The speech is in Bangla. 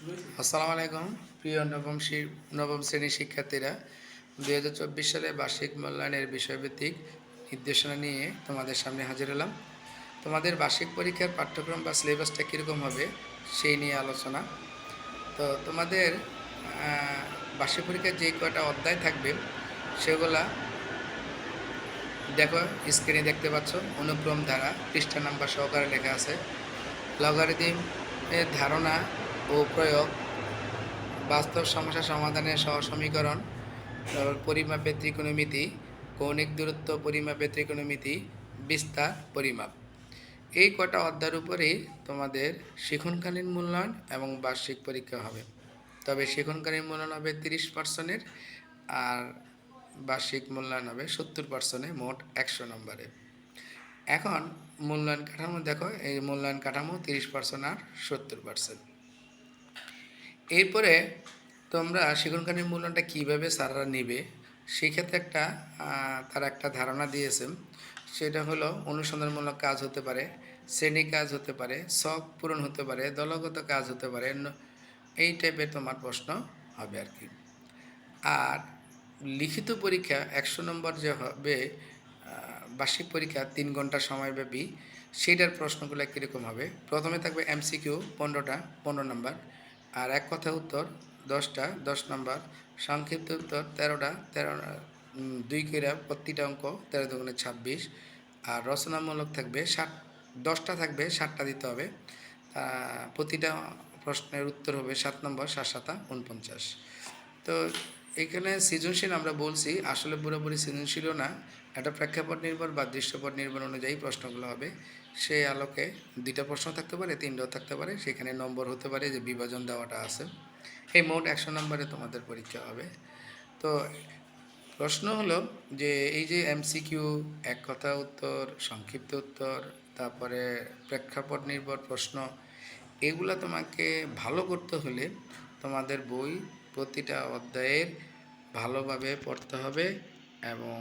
আসসালামু আলাইকুম। প্রিয় নবম নবম শ্রেণির শিক্ষার্থীরা, দুই হাজার চব্বিশ সালে বার্ষিক মূল্যায়নের বিষয়ভিত্তিক নির্দেশনা নিয়ে তোমাদের সামনে হাজির হলাম। তোমাদের বার্ষিক পরীক্ষার পাঠ্যক্রম বা সিলেবাসটা কীরকম হবে সেই নিয়ে আলোচনা। তো তোমাদের বার্ষিক পরীক্ষার যে কয়টা অধ্যায় থাকবে, সেগুলা দেখো স্ক্রিনে দেখতে পাচ্ছ। অনুক্রম ধারা পৃষ্ঠা নাম্বার সহকারে লেখা আছে। লগারিদম ধারণা ও প্রয়োগ, বাস্তব সমস্যা সমাধানের সহ সমীকরণ তারপর পরিমাপের ত্রিকোণমিতি, কৌণিক দূরত্ব পরিমাপের ত্রিকোণমিতি, বিস্তার পরিমাপ। এই কটা অধ্যায়ের উপরেই তোমাদের শিখনকালীন মূল্যায়ন এবং বার্ষিক পরীক্ষা হবে। তবে শিখনকালীন মূল্যায়ন হবে তিরিশ পার্সেন্টের আর বার্ষিক মূল্যায়ন হবে সত্তর পার্সেন্টে মোট একশো নম্বরে। এখন মূল্যায়ন কাঠামো দেখো, এই মূল্যায়ন কাঠামো তিরিশ পার্সেন্ট আর সত্তর পার্সেন্ট এরপরে তোমরা শিক্ষণকালীন মূল্যায়নটা কীভাবে স্যাররা নেবে, সেক্ষেত্রে একটা তার একটা ধারণা দিয়েছে সেটা হলো অনুসন্ধানমূলক কাজ হতে পারে, শ্রেণি কাজ হতে পারে, শখ পূরণ হতে পারে, দলগত কাজ হতে পারে এই টাইপের তোমার প্রশ্ন হবে আর কি। আর লিখিত পরীক্ষা একশো নম্বর যে হবে বার্ষিক পরীক্ষা তিন ঘণ্টা সময়ব্যাপী সেটার প্রশ্নগুলো কীরকম হবে? প্রথমে থাকবে এমসিকিউ পনেরোটা, পনেরো নম্বর। আর এক কথা উত্তর, দশটা, দশ নম্বর। সংক্ষিপ্ত উত্তর, তেরোটা, তেরো দুই কইরা প্রতিটা অঙ্ক তেরো দুগুণে ছাব্বিশ। আর রচনামূলক থাকবে ষাট, দশটা থাকবে ষাটটা দিতে হবে। প্রতিটা প্রশ্নের উত্তর হবে সাত নম্বর সাত সাতা উনপঞ্চাশ তো এখানে সৃজনশীল আমরা বলছি, আসলে পুরোপুরি সৃজনশীলও না। একটা প্রেক্ষাপট নির্ভর বা দৃশ্যপট নির্ভর অনুযায়ী প্রশ্নগুলো হবে। সেই আলোকে দুইটা প্রশ্ন থাকতে পারে, তিনটাও থাকতে পারে, সেখানে নম্বর হতে পারে, যে বিভাজন দেওয়াটা আছে। এই মোট একশো নম্বরে তোমাদের পরীক্ষা হবে। তো প্রশ্ন হলো যে, এই যে এমসিকিউ এক কথা উত্তর, সংক্ষিপ্ত উত্তর, তারপরে প্রেক্ষাপট নির্ভর প্রশ্ন, এগুলা তোমাকে ভালো করতে হলে তোমাদের বই প্রতিটা অধ্যায়ের ভালোভাবে পড়তে হবে এবং